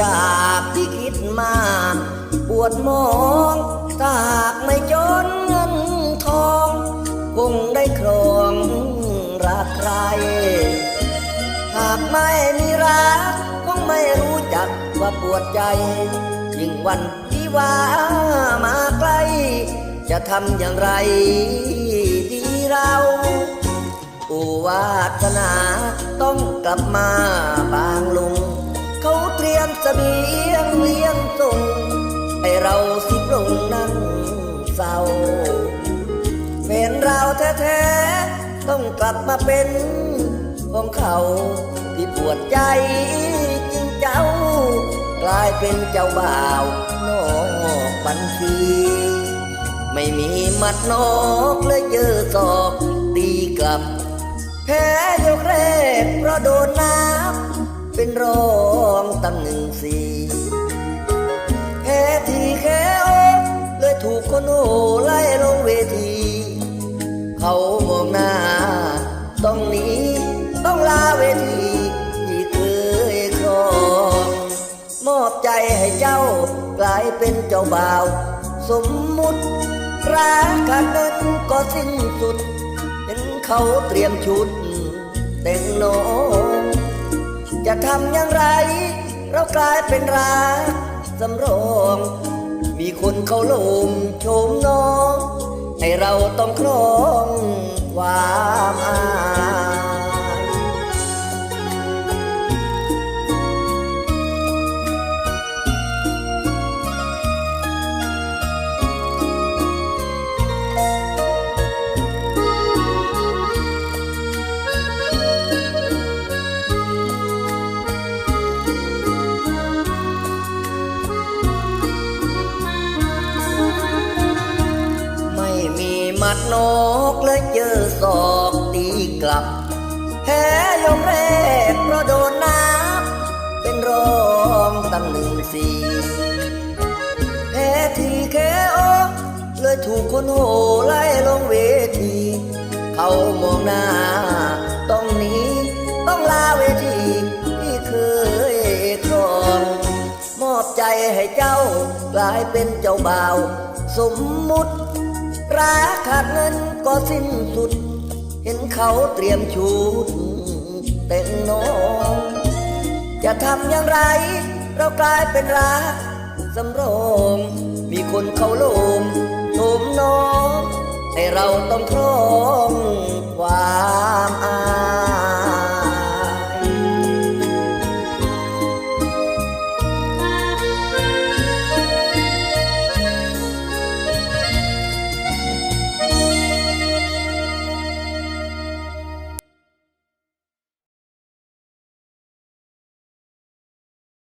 จากที่คิดมองถ้าหากไม่จนเงินทอง คงได้ครองรักใคร หากไม่มีรักคงไม่รู้จักว่าปวดใจ ยิ่งวันที่ว่ามาใกล้ จะทำอย่างไรดีเราอุวาสนาต้องกลับมาบางลุงเขาเตรียม เสบียงเลี้ยงส่งให้เราสิปรงนั่งเศร้าเป็นเราแท้ๆต้องกลับมาเป็น ของเขาที่ปวดใจจริงเจ้า กลายเป็นเจ้าบ่าวนอกบัญชีไม่มีมัดนอกเลยเจอศอกตีกลับ แพ้ยกแรกเพราะโดนน้ำ ใจให้เจ้ากลายเป็นเจ้าบ่าว สมมุติรักขาเงินก็สิ้นสุด เห็นเขาเตรียมชุด แต่งน้องจะทำอย่างไร เรากลายเป็นรักสำรอง มีคนเขาลมโชมน้อง ให้เราต้องครองควา หมัดนกเลยเจอศอกตีกลับแพ้ยกแรกเพราะโดนน้ำเป็นรองตำหนึ่งสี่แพ้ทีแค่โอเลยถูกคนโหไล่ลงเวที เขามองหน้าต้องหนีต้องลาเวทีที่เคยครองมอบใจให้เจ้ากลายเป็นเจ้าบ่าว สมมุติ รักขาดเงินก็สิ้นสุด เห็นเขาเตรียมชุดแต่งน้องจะทำอย่างไร เรากลายเป็นรักสำรองมีคนเขาโลมโทมน้อง ให้เราต้องครองความ